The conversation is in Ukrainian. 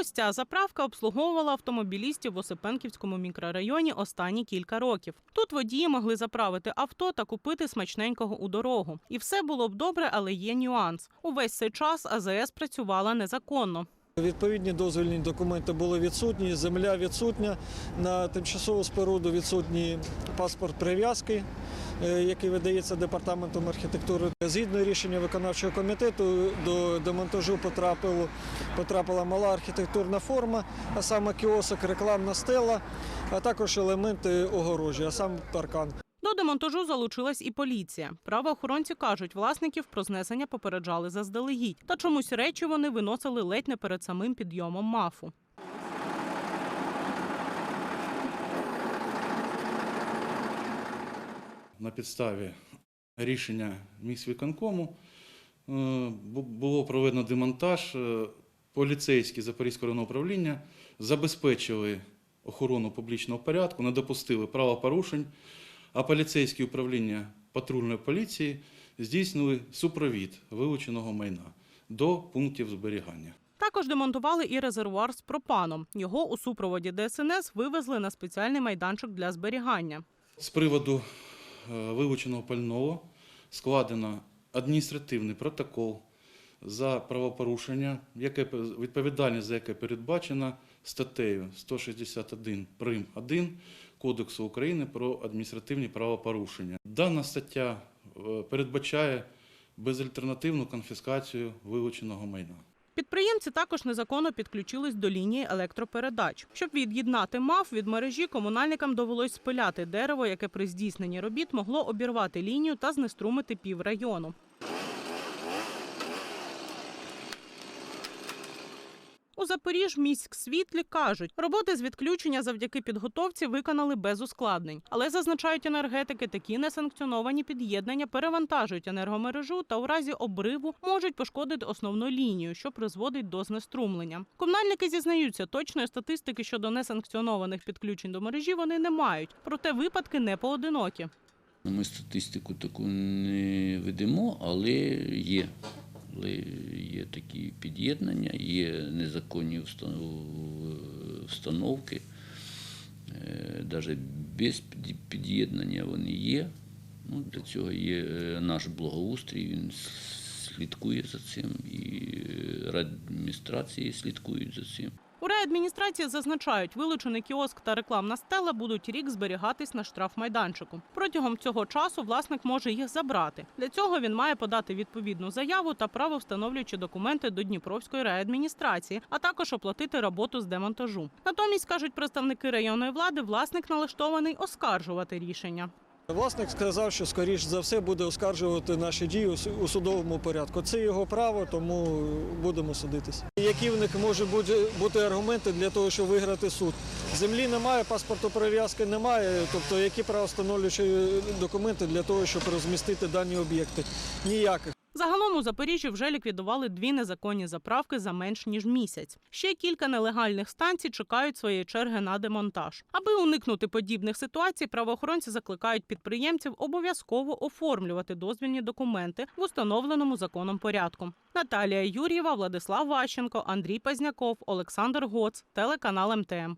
Ось ця заправка обслуговувала автомобілістів в Осипенківському мікрорайоні останні кілька років. Тут водії могли заправити авто та купити смачненького у дорогу. І все було б добре, але є нюанс. Увесь цей час АЗС працювала незаконно. Відповідні дозвільні документи були відсутні, земля відсутня. На тимчасову споруду відсутній паспорт прив'язки, який видається департаментом архітектури. Згідно рішення виконавчого комітету до демонтажу потрапило, потрапила мала архітектурна форма, а саме кіосок, рекламна стела, а також елементи огорожі, а сам паркан. До демонтажу залучилась і поліція. Правоохоронці кажуть, власників про знесення попереджали заздалегідь. Та чомусь речі вони виносили ледь не перед самим підйомом мафу. На підставі рішення міськвиконкому е, було проведено демонтаж. Е, Поліцейські Запорізького районного управління забезпечили охорону публічного порядку, не допустили правопорушень, а поліцейські управління патрульної поліції здійснили супровід вилученого майна до пунктів зберігання. Також демонтували і резервуар з пропаном. Його у супроводі ДСНС вивезли на спеціальний майданчик для зберігання. З приводу вилученого пального складено адміністративний протокол за правопорушення, яке відповідальність за яке передбачена статтею 161 прим 1 Кодексу України про адміністративні правопорушення. Дана стаття е, передбачає безальтернативну конфіскацію вилученого майна. Підприємці також незаконно підключились до лінії електропередач. Щоб від'єднати МАФ від мережі, комунальникам довелось спиляти дерево, яке при здійсненні робіт могло обірвати лінію та знеструмити піврайону. У Запоріж міськсвітлі кажуть, роботи з відключення завдяки підготовці виконали без ускладнень. Але зазначають енергетики, такі несанкціоновані під'єднання перевантажують енергомережу та у разі обриву можуть пошкодити основну лінію, що призводить до знеструмлення. Комунальники зізнаються, точної статистики щодо несанкціонованих підключень до мережі вони не мають, проте випадки не поодинокі. Ми статистику таку не ведемо, але є. Але є такі під'єднання, є незаконні встанов- встановки. Навіть без під'єднання вони є. Ну, для цього є е, наш благоустрій, він слідкує за цим, і е, адміністрації слідкують за цим. У райадміністрації зазначають, вилучений кіоск та рекламна стела будуть рік зберігатись на штрафмайданчику. Протягом цього часу власник може їх забрати. Для цього він має подати відповідну заяву та правовстановлюючі документи до Дніпровської райадміністрації, а також оплатити роботу з демонтажу. Натомість кажуть представники районної влади, власник налаштований оскаржувати рішення. Власник сказав, що скоріш за все буде оскаржувати наші дії у судовому порядку. Це його право, тому будемо судитися. Які в них можуть бути, аргументи для того, щоб виграти суд? Землі немає, паспорту прив'язки немає. Тобто, які правостановлюючі документи для того, щоб розмістити дані об'єкти? Ніяких. Загалом у Запоріжжі вже ліквідували дві незаконні заправки за менш ніж місяць. Ще кілька нелегальних станцій чекають своєї черги на демонтаж. Аби уникнути подібних ситуацій, правоохоронці закликають підприємців обов'язково оформлювати дозвільні документи в установленому законом порядку. Наталія Юр'єва, Владислав Ващенко, Андрій Пазняков, Олександр Гоц, телеканал МТМ.